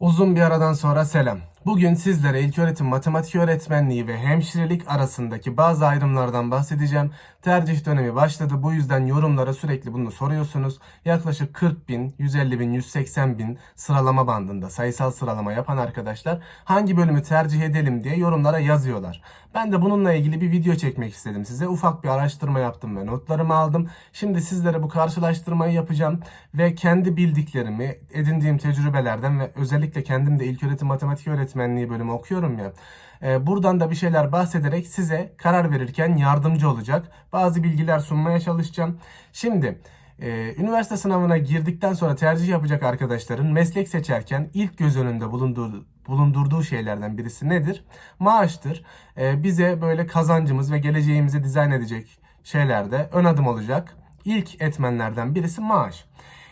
Uzun bir aradan sonra selam. Bugün sizlere ilköğretim matematik öğretmenliği ve hemşirelik arasındaki bazı ayrımlardan bahsedeceğim. Tercih dönemi başladı. Bu yüzden yorumlara sürekli bunu soruyorsunuz. Yaklaşık 40 bin, 150 bin, 180 bin sıralama bandında sayısal sıralama yapan arkadaşlar hangi bölümü tercih edelim diye yorumlara yazıyorlar. Ben de bununla ilgili bir video çekmek istedim size. Ufak bir araştırma yaptım ve notlarımı aldım. Şimdi sizlere bu karşılaştırmayı yapacağım ve kendi bildiklerimi, edindiğim tecrübelerden ve özellikle kendim de ilköğretim matematik öğretmenliği bölümü okuyorum ya. e, Buradan da bir şeyler bahsederek size karar verirken yardımcı olacak bazı bilgiler sunmaya çalışacağım. Şimdi ee, üniversite sınavına girdikten sonra tercih yapacak arkadaşların meslek seçerken ilk göz önünde bulunduğu, bulundurduğu şeylerden birisi nedir? Maaştır. Ee, bize böyle kazancımız ve geleceğimizi dizayn edecek şeylerde ön adım olacak. İlk etmenlerden birisi maaş.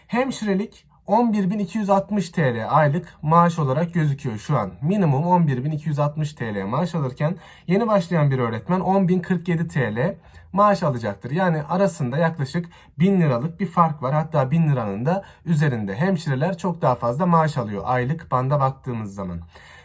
Hemşirelik 11.260 TL aylık maaş olarak gözüküyor şu an. Minimum 11.260 TL maaş alırken yeni başlayan bir öğretmen 10.047 TL maaş alacaktır. Yani arasında yaklaşık 1000 liralık bir fark var. Hatta 1000 liranın da üzerinde. Hemşireler çok daha fazla maaş alıyor aylık banda baktığımız zaman.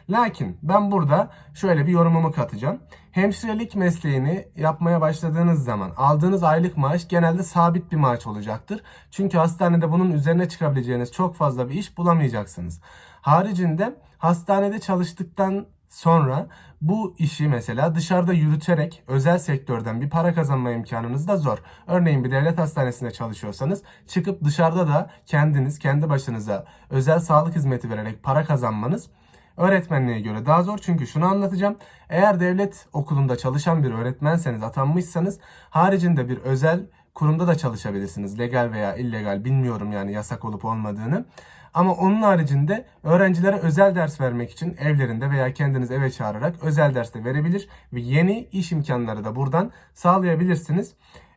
Lakin ben burada şöyle bir yorumumu katacağım. Hemşirelik mesleğini yapmaya başladığınız zaman aldığınız aylık maaş genelde sabit bir maaş olacaktır. Çünkü hastanede bunun üzerine çıkabileceğiniz çok fazla bir iş bulamayacaksınız. Haricinde hastanede çalıştıktan sonra bu işi mesela dışarıda yürüterek özel sektörden bir para kazanma imkanınız da zor. Örneğin bir devlet hastanesinde çalışıyorsanız çıkıp dışarıda da kendiniz kendi başınıza özel sağlık hizmeti vererek para kazanmanız öğretmenliğe göre daha zor. Çünkü şunu anlatacağım. Eğer devlet okulunda çalışan bir öğretmenseniz, atanmışsanız haricinde bir özel kurumda da çalışabilirsiniz. Legal veya illegal bilmiyorum yani yasak olup olmadığını. Ama onun haricinde öğrencilere özel ders vermek için evlerinde veya kendiniz eve çağırarak özel ders de verebilir ve yeni iş imkanları da buradan sağlayabilirsiniz.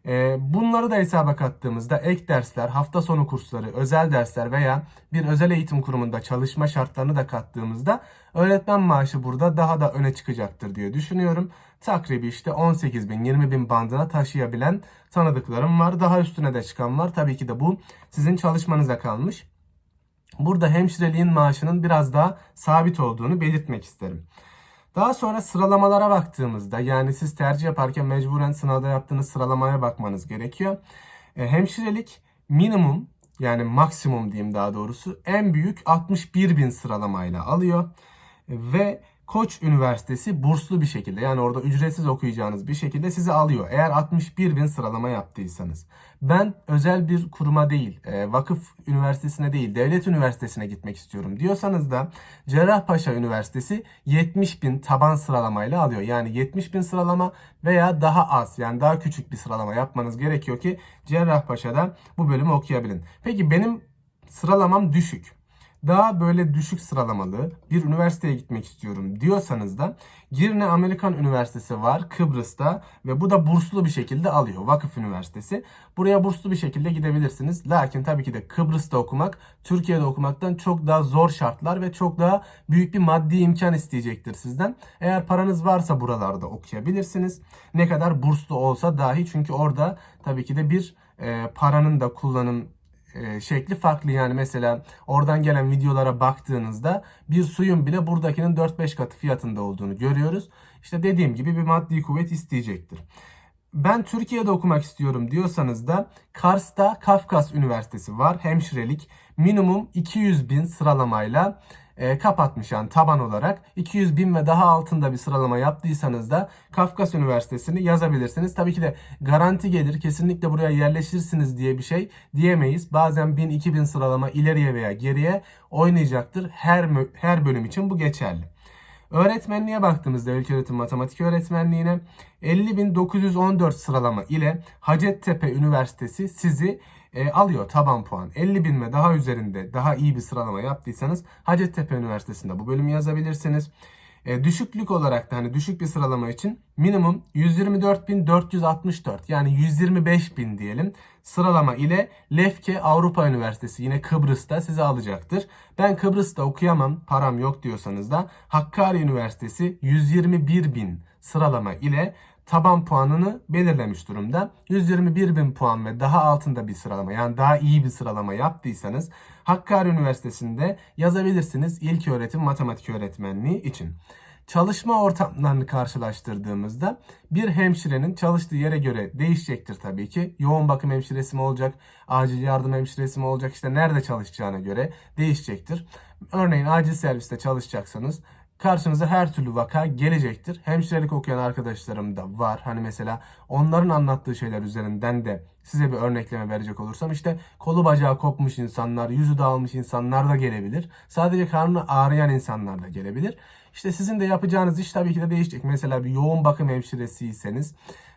Ee, Bunları da hesaba kattığımızda ek dersler, hafta sonu kursları, özel dersler veya bir özel eğitim kurumunda çalışma şartlarını da kattığımızda öğretmen maaşı burada daha da öne çıkacaktır diye düşünüyorum. Takribi işte 18 bin, 20 bin bandına taşıyabilen tanıdıklarım var. Daha üstüne de çıkan var. Tabii ki de bu sizin çalışmanıza kalmış. Burada hemşireliğin maaşının biraz daha sabit olduğunu belirtmek isterim. Daha sonra sıralamalara baktığımızda yani siz tercih yaparken mecburen sınavda yaptığınız sıralamaya bakmanız gerekiyor. E, hemşirelik minimum yani maksimum diyeyim daha doğrusu en büyük 61 bin sıralamayla alıyor. Ve Koç Üniversitesi burslu bir şekilde yani orada ücretsiz okuyacağınız bir şekilde sizi alıyor. Eğer 61 bin sıralama yaptıysanız. Ben özel bir kuruma değil, e, vakıf üniversitesine değil, devlet üniversitesine gitmek istiyorum diyorsanız da Cerrahpaşa Üniversitesi 70 bin taban sıralamayla alıyor. Yani 70 bin sıralama veya daha az yani daha küçük bir sıralama yapmanız gerekiyor ki Cerrahpaşa'da bu bölümü okuyabilin. Peki benim sıralamam düşük daha böyle düşük sıralamalı bir üniversiteye gitmek istiyorum diyorsanız da Girne Amerikan Üniversitesi var Kıbrıs'ta ve bu da burslu bir şekilde alıyor. Vakıf Üniversitesi. Buraya burslu bir şekilde gidebilirsiniz. Lakin tabii ki de Kıbrıs'ta okumak Türkiye'de okumaktan çok daha zor şartlar ve çok daha büyük bir maddi imkan isteyecektir sizden. Eğer paranız varsa buralarda okuyabilirsiniz. Ne kadar burslu olsa dahi çünkü orada tabii ki de bir e, paranın da kullanım e, şekli farklı yani mesela oradan gelen videolara baktığınızda bir suyun bile buradakinin 4-5 katı fiyatında olduğunu görüyoruz. İşte dediğim gibi bir maddi kuvvet isteyecektir. Ben Türkiye'de okumak istiyorum diyorsanız da Kars'ta Kafkas Üniversitesi var. Hemşirelik minimum 200 bin sıralamayla e, kapatmış yani taban olarak 200 bin ve daha altında bir sıralama yaptıysanız da Kafkas Üniversitesi'ni yazabilirsiniz. Tabii ki de garanti gelir kesinlikle buraya yerleşirsiniz diye bir şey diyemeyiz. Bazen 1000-2000 sıralama ileriye veya geriye oynayacaktır. Her, her bölüm için bu geçerli. Öğretmenliğe baktığımızda ilköğretim matematik öğretmenliğine 50.914 sıralama ile Hacettepe Üniversitesi sizi e, alıyor taban puan. 50 bin ve daha üzerinde daha iyi bir sıralama yaptıysanız Hacettepe Üniversitesi'nde bu bölümü yazabilirsiniz. E, düşüklük olarak da hani düşük bir sıralama için minimum 124.464 yani 125.000 diyelim sıralama ile Lefke Avrupa Üniversitesi yine Kıbrıs'ta sizi alacaktır. Ben Kıbrıs'ta okuyamam param yok diyorsanız da Hakkari Üniversitesi 121.000 sıralama ile taban puanını belirlemiş durumda. 121 bin puan ve daha altında bir sıralama yani daha iyi bir sıralama yaptıysanız Hakkari Üniversitesi'nde yazabilirsiniz ilk öğretim matematik öğretmenliği için. Çalışma ortamlarını karşılaştırdığımızda bir hemşirenin çalıştığı yere göre değişecektir tabii ki. Yoğun bakım hemşiresi mi olacak, acil yardım hemşiresi mi olacak işte nerede çalışacağına göre değişecektir. Örneğin acil serviste çalışacaksanız karşınıza her türlü vaka gelecektir. Hemşirelik okuyan arkadaşlarım da var. Hani mesela onların anlattığı şeyler üzerinden de size bir örnekleme verecek olursam işte kolu bacağı kopmuş insanlar, yüzü dağılmış insanlar da gelebilir. Sadece karnı ağrıyan insanlar da gelebilir. İşte sizin de yapacağınız iş tabii ki de değişecek. Mesela bir yoğun bakım hemşiresiyseniz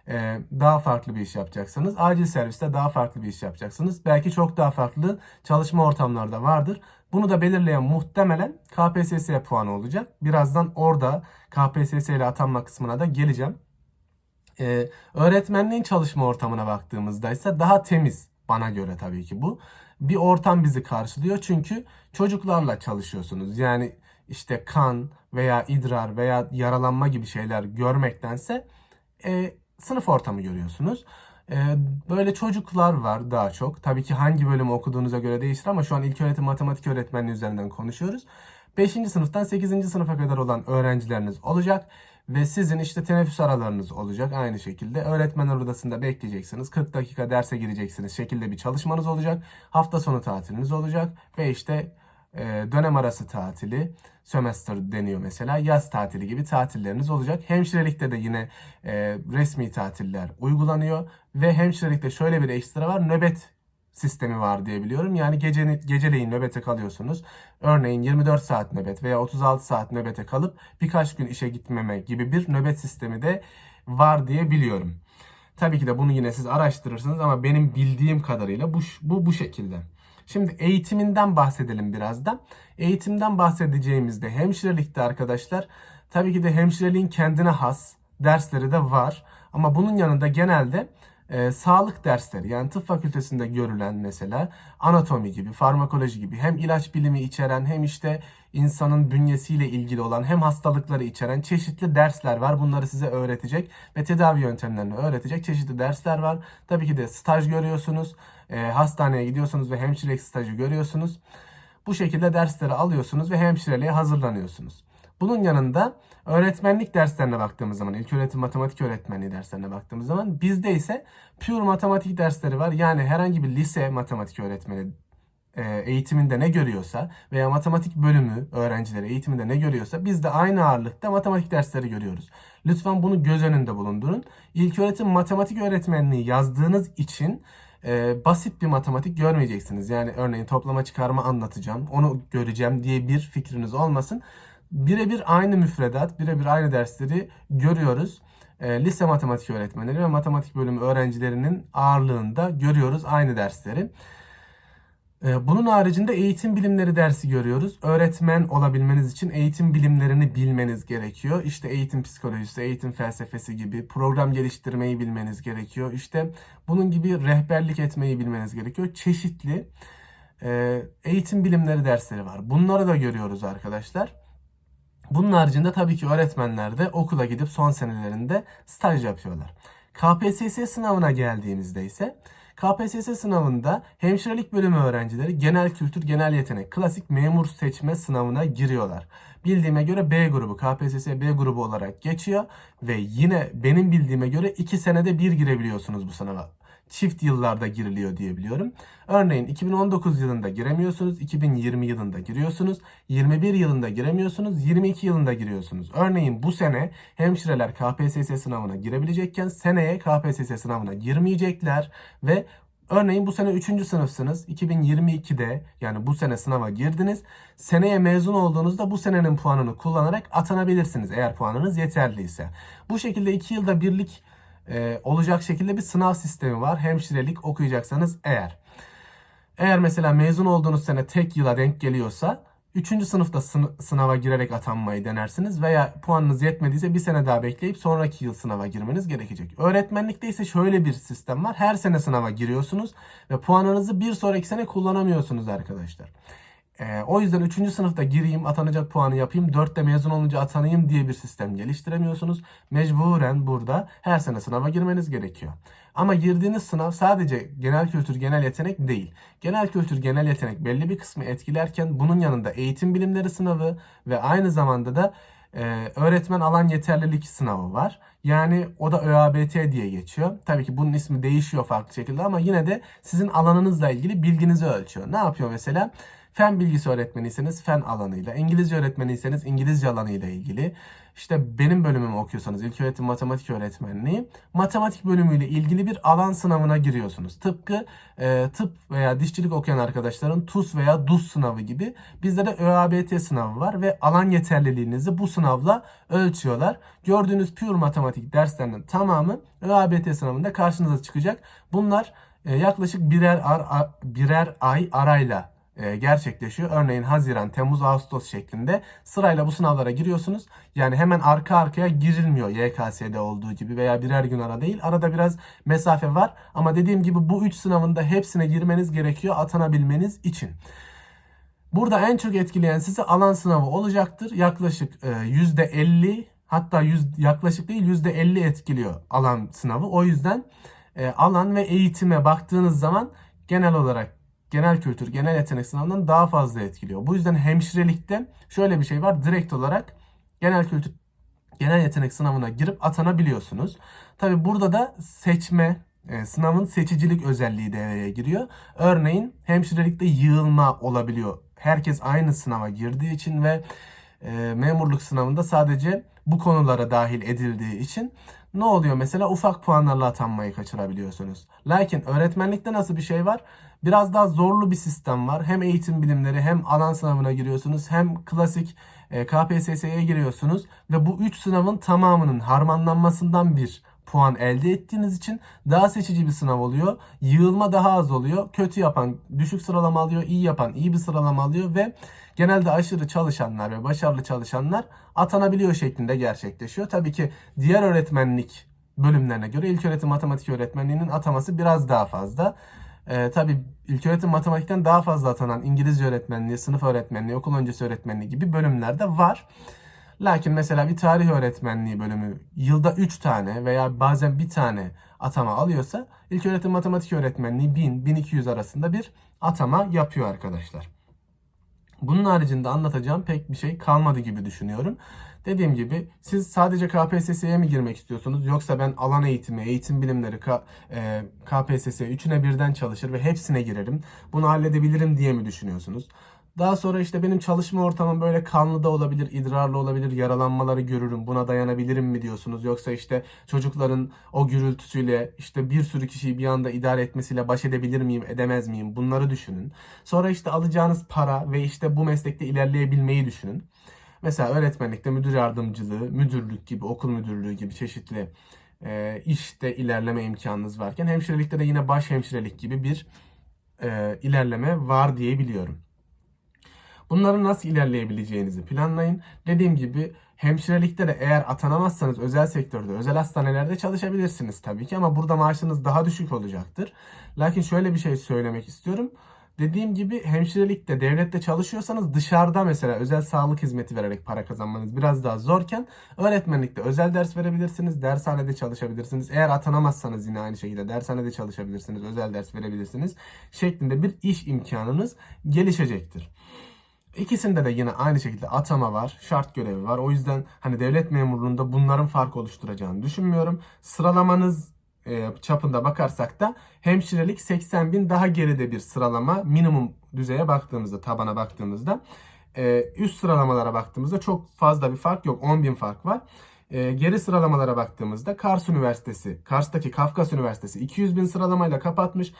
e, daha farklı bir iş yapacaksınız. Acil serviste daha farklı bir iş yapacaksınız. Belki çok daha farklı çalışma ortamlarda vardır. Bunu da belirleyen muhtemelen KPSS puanı olacak. Birazdan orada KPSS ile atanma kısmına da geleceğim. Ee, öğretmenliğin çalışma ortamına baktığımızda ise daha temiz bana göre tabii ki bu. Bir ortam bizi karşılıyor çünkü çocuklarla çalışıyorsunuz. Yani işte kan veya idrar veya yaralanma gibi şeyler görmektense e, sınıf ortamı görüyorsunuz. E, böyle çocuklar var daha çok. Tabii ki hangi bölümü okuduğunuza göre değişir ama şu an ilköğretim matematik öğretmenliği üzerinden konuşuyoruz. 5. sınıftan 8. sınıfa kadar olan öğrencileriniz olacak. Ve sizin işte teneffüs aralarınız olacak aynı şekilde. Öğretmenler odasında bekleyeceksiniz. 40 dakika derse gireceksiniz. Şekilde bir çalışmanız olacak. Hafta sonu tatiliniz olacak. Ve işte dönem arası tatili, sömestr deniyor mesela. Yaz tatili gibi tatilleriniz olacak. Hemşirelikte de yine e, resmi tatiller uygulanıyor. Ve hemşirelikte şöyle bir ekstra var. Nöbet sistemi var diye biliyorum. Yani gece, geceleyin nöbete kalıyorsunuz. Örneğin 24 saat nöbet veya 36 saat nöbete kalıp birkaç gün işe gitmeme gibi bir nöbet sistemi de var diye biliyorum. Tabii ki de bunu yine siz araştırırsınız ama benim bildiğim kadarıyla bu bu bu şekilde. Şimdi eğitiminden bahsedelim birazdan. Eğitimden bahsedeceğimizde hemşirelikte arkadaşlar tabii ki de hemşireliğin kendine has dersleri de var. Ama bunun yanında genelde e, sağlık dersleri yani tıp fakültesinde görülen mesela anatomi gibi, farmakoloji gibi hem ilaç bilimi içeren hem işte insanın bünyesiyle ilgili olan hem hastalıkları içeren çeşitli dersler var. Bunları size öğretecek ve tedavi yöntemlerini öğretecek çeşitli dersler var. Tabii ki de staj görüyorsunuz. E, hastaneye gidiyorsunuz ve hemşirelik stajı görüyorsunuz. Bu şekilde dersleri alıyorsunuz ve hemşireliğe hazırlanıyorsunuz. Bunun yanında öğretmenlik derslerine baktığımız zaman, ilk öğretim matematik öğretmenliği derslerine baktığımız zaman bizde ise pure matematik dersleri var. Yani herhangi bir lise matematik öğretmeni e, eğitiminde ne görüyorsa veya matematik bölümü öğrencileri eğitiminde ne görüyorsa biz de aynı ağırlıkta matematik dersleri görüyoruz. Lütfen bunu göz önünde bulundurun. İlk öğretim matematik öğretmenliği yazdığınız için e, basit bir matematik görmeyeceksiniz. Yani örneğin toplama çıkarma anlatacağım, onu göreceğim diye bir fikriniz olmasın birebir aynı müfredat, birebir aynı dersleri görüyoruz. E, lise matematik öğretmenleri ve matematik bölümü öğrencilerinin ağırlığında görüyoruz aynı dersleri. E, bunun haricinde eğitim bilimleri dersi görüyoruz. Öğretmen olabilmeniz için eğitim bilimlerini bilmeniz gerekiyor. İşte eğitim psikolojisi, eğitim felsefesi gibi program geliştirmeyi bilmeniz gerekiyor. İşte bunun gibi rehberlik etmeyi bilmeniz gerekiyor. Çeşitli e, eğitim bilimleri dersleri var. Bunları da görüyoruz arkadaşlar. Bunun haricinde tabii ki öğretmenler de okula gidip son senelerinde staj yapıyorlar. KPSS sınavına geldiğimizde ise KPSS sınavında hemşirelik bölümü öğrencileri genel kültür, genel yetenek, klasik memur seçme sınavına giriyorlar. Bildiğime göre B grubu, KPSS B grubu olarak geçiyor ve yine benim bildiğime göre 2 senede bir girebiliyorsunuz bu sınava çift yıllarda giriliyor diye biliyorum. Örneğin 2019 yılında giremiyorsunuz, 2020 yılında giriyorsunuz, 21 yılında giremiyorsunuz, 22 yılında giriyorsunuz. Örneğin bu sene hemşireler KPSS sınavına girebilecekken seneye KPSS sınavına girmeyecekler ve Örneğin bu sene 3. sınıfsınız. 2022'de yani bu sene sınava girdiniz. Seneye mezun olduğunuzda bu senenin puanını kullanarak atanabilirsiniz eğer puanınız yeterliyse. Bu şekilde 2 yılda birlik e, olacak şekilde bir sınav sistemi var. Hemşirelik okuyacaksanız eğer. Eğer mesela mezun olduğunuz sene tek yıla denk geliyorsa 3. sınıfta sın- sınava girerek atanmayı denersiniz veya puanınız yetmediyse bir sene daha bekleyip sonraki yıl sınava girmeniz gerekecek. Öğretmenlikte ise şöyle bir sistem var. Her sene sınava giriyorsunuz ve puanınızı bir sonraki sene kullanamıyorsunuz arkadaşlar. Ee, o yüzden 3. sınıfta gireyim, atanacak puanı yapayım, 4'te mezun olunca atanayım diye bir sistem geliştiremiyorsunuz. Mecburen burada her sene sınava girmeniz gerekiyor. Ama girdiğiniz sınav sadece genel kültür, genel yetenek değil. Genel kültür, genel yetenek belli bir kısmı etkilerken bunun yanında eğitim bilimleri sınavı ve aynı zamanda da e, öğretmen alan yeterlilik sınavı var. Yani o da ÖABT diye geçiyor. Tabii ki bunun ismi değişiyor farklı şekilde ama yine de sizin alanınızla ilgili bilginizi ölçüyor. Ne yapıyor mesela? Fen bilgisi öğretmeniyseniz fen alanıyla, İngilizce öğretmeniyseniz İngilizce alanıyla ilgili. İşte benim bölümümü okuyorsanız ilköğretim matematik öğretmenliği, matematik bölümüyle ilgili bir alan sınavına giriyorsunuz. Tıpkı e, tıp veya dişçilik okuyan arkadaşların TUS veya DUS sınavı gibi bizde de ÖABT sınavı var ve alan yeterliliğinizi bu sınavla ölçüyorlar. Gördüğünüz pure matematik derslerinin tamamı ÖABT sınavında karşınıza çıkacak. Bunlar e, yaklaşık birer, ar, birer ay arayla gerçekleşiyor. Örneğin Haziran, Temmuz, Ağustos şeklinde sırayla bu sınavlara giriyorsunuz. Yani hemen arka arkaya girilmiyor YKS'de olduğu gibi veya birer gün ara değil. Arada biraz mesafe var ama dediğim gibi bu üç sınavın da hepsine girmeniz gerekiyor atanabilmeniz için. Burada en çok etkileyen sizi alan sınavı olacaktır. Yaklaşık e, %50 hatta yüz, yaklaşık değil %50 etkiliyor alan sınavı. O yüzden e, alan ve eğitime baktığınız zaman genel olarak genel kültür, genel yetenek sınavından daha fazla etkiliyor. Bu yüzden hemşirelikte şöyle bir şey var. Direkt olarak genel kültür, genel yetenek sınavına girip atanabiliyorsunuz. Tabi burada da seçme, e, sınavın seçicilik özelliği devreye giriyor. Örneğin hemşirelikte yığılma olabiliyor. Herkes aynı sınava girdiği için ve e, memurluk sınavında sadece bu konulara dahil edildiği için ne oluyor mesela ufak puanlarla atanmayı kaçırabiliyorsunuz. Lakin öğretmenlikte nasıl bir şey var? Biraz daha zorlu bir sistem var. Hem eğitim bilimleri hem alan sınavına giriyorsunuz hem klasik e, KPSS'ye giriyorsunuz ve bu 3 sınavın tamamının harmanlanmasından bir puan elde ettiğiniz için daha seçici bir sınav oluyor. Yığılma daha az oluyor. Kötü yapan düşük sıralama alıyor, iyi yapan iyi bir sıralama alıyor ve genelde aşırı çalışanlar ve başarılı çalışanlar atanabiliyor şeklinde gerçekleşiyor. Tabii ki diğer öğretmenlik bölümlerine göre ilköğretim matematik öğretmenliğinin ataması biraz daha fazla. Ee, tabii ilköğretim matematikten daha fazla atanan İngilizce öğretmenliği, sınıf öğretmenliği, okul öncesi öğretmenliği gibi bölümler de var. Lakin mesela bir tarih öğretmenliği bölümü yılda 3 tane veya bazen bir tane atama alıyorsa ilköğretim matematik öğretmenliği 1000-1200 arasında bir atama yapıyor arkadaşlar. Bunun haricinde anlatacağım pek bir şey kalmadı gibi düşünüyorum. Dediğim gibi siz sadece KPSS'ye mi girmek istiyorsunuz yoksa ben alan eğitimi, eğitim bilimleri, K, e, KPSS üçüne birden çalışır ve hepsine girerim. Bunu halledebilirim diye mi düşünüyorsunuz? Daha sonra işte benim çalışma ortamım böyle kanlı da olabilir, idrarlı olabilir, yaralanmaları görürüm. Buna dayanabilirim mi diyorsunuz? Yoksa işte çocukların o gürültüsüyle işte bir sürü kişiyi bir anda idare etmesiyle baş edebilir miyim, edemez miyim? Bunları düşünün. Sonra işte alacağınız para ve işte bu meslekte ilerleyebilmeyi düşünün. Mesela öğretmenlikte müdür yardımcılığı, müdürlük gibi, okul müdürlüğü gibi çeşitli e, işte ilerleme imkanınız varken hemşirelikte de yine baş hemşirelik gibi bir e, ilerleme var diyebiliyorum. Bunları nasıl ilerleyebileceğinizi planlayın. Dediğim gibi hemşirelikte de eğer atanamazsanız özel sektörde, özel hastanelerde çalışabilirsiniz tabii ki ama burada maaşınız daha düşük olacaktır. Lakin şöyle bir şey söylemek istiyorum. Dediğim gibi hemşirelikte, devlette çalışıyorsanız dışarıda mesela özel sağlık hizmeti vererek para kazanmanız biraz daha zorken öğretmenlikte özel ders verebilirsiniz, dershanede çalışabilirsiniz. Eğer atanamazsanız yine aynı şekilde dershanede çalışabilirsiniz, özel ders verebilirsiniz şeklinde bir iş imkanınız gelişecektir. İkisinde de yine aynı şekilde atama var, şart görevi var. O yüzden hani devlet memurluğunda bunların fark oluşturacağını düşünmüyorum. Sıralamanız e, çapında bakarsak da hemşirelik 80 bin daha geride bir sıralama. Minimum düzeye baktığımızda, tabana baktığımızda. E, üst sıralamalara baktığımızda çok fazla bir fark yok. 10 bin fark var. E, geri sıralamalara baktığımızda Kars Üniversitesi, Kars'taki Kafkas Üniversitesi 200 bin sıralamayla kapatmış.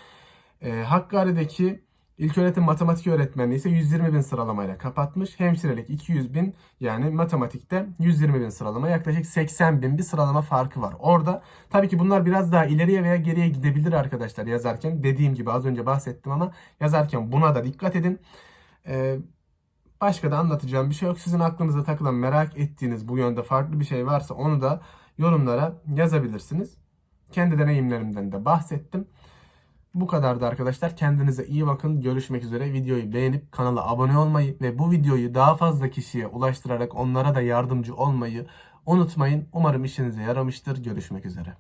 Hakkari'deki İlköğretim matematik öğretmenliği ise 120 bin sıralamayla kapatmış. Hemşirelik 200 bin yani matematikte 120 bin sıralama yaklaşık 80 bin bir sıralama farkı var. Orada tabii ki bunlar biraz daha ileriye veya geriye gidebilir arkadaşlar yazarken. Dediğim gibi az önce bahsettim ama yazarken buna da dikkat edin. Ee, başka da anlatacağım bir şey yok. Sizin aklınıza takılan merak ettiğiniz bu yönde farklı bir şey varsa onu da yorumlara yazabilirsiniz. Kendi deneyimlerimden de bahsettim. Bu kadardı arkadaşlar. Kendinize iyi bakın. Görüşmek üzere. Videoyu beğenip kanala abone olmayı ve bu videoyu daha fazla kişiye ulaştırarak onlara da yardımcı olmayı unutmayın. Umarım işinize yaramıştır. Görüşmek üzere.